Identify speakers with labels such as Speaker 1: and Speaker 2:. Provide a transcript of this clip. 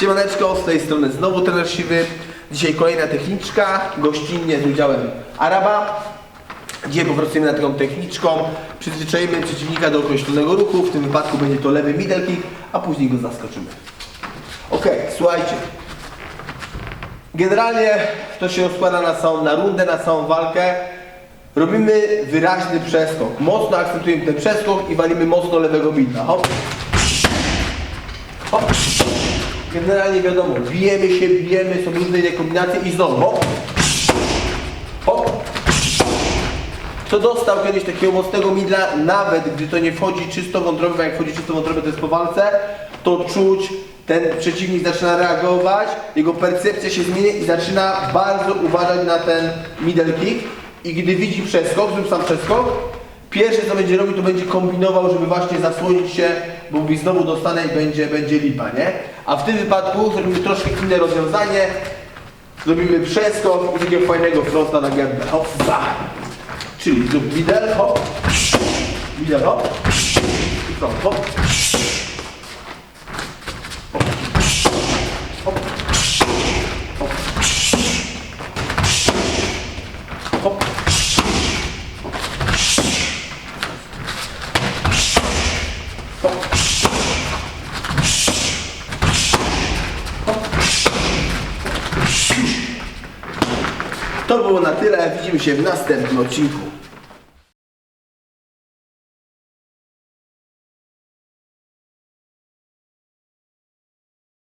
Speaker 1: Siemaneczko, z tej strony znowu trener Siwy. Dzisiaj kolejna techniczka, gościnnie z udziałem Araba. Dzisiaj popracujemy nad taką techniczką. Przyzwyczajimy przeciwnika do określonego ruchu, w tym wypadku będzie to lewy middle kick, a później go zaskoczymy. Ok, słuchajcie. Generalnie to się rozkłada na całą na rundę, na całą walkę. Robimy wyraźny przeskok. Mocno akcentujemy ten przeskok i walimy mocno lewego midla. Hop. Hop. Generalnie wiadomo, bijemy się, bijemy, są różne inne kombinacje i znowu hop. Hop. Kto dostał kiedyś takiego mocnego midla, nawet gdy to nie wchodzi czysto wątroby, bo jak wchodzi czysto wątroby to jest po walce, to czuć, ten przeciwnik zaczyna reagować, jego percepcja się zmienia i zaczyna bardzo uważać na ten middle kick i gdy widzi przeskok, zrób sam przeskok, pierwsze co będzie robił to będzie kombinował, żeby właśnie zasłonić się, bo mówi znowu dostanę i będzie, będzie lipa, nie? A w tym wypadku zrobimy troszkę inne rozwiązanie, zrobimy przeskok i takiego fajnego fronta na gębę, hop, za. Czyli zrób middle, hop, middle, hop, front, hop, hop. To było na tyle. Widzimy się w następnym odcinku.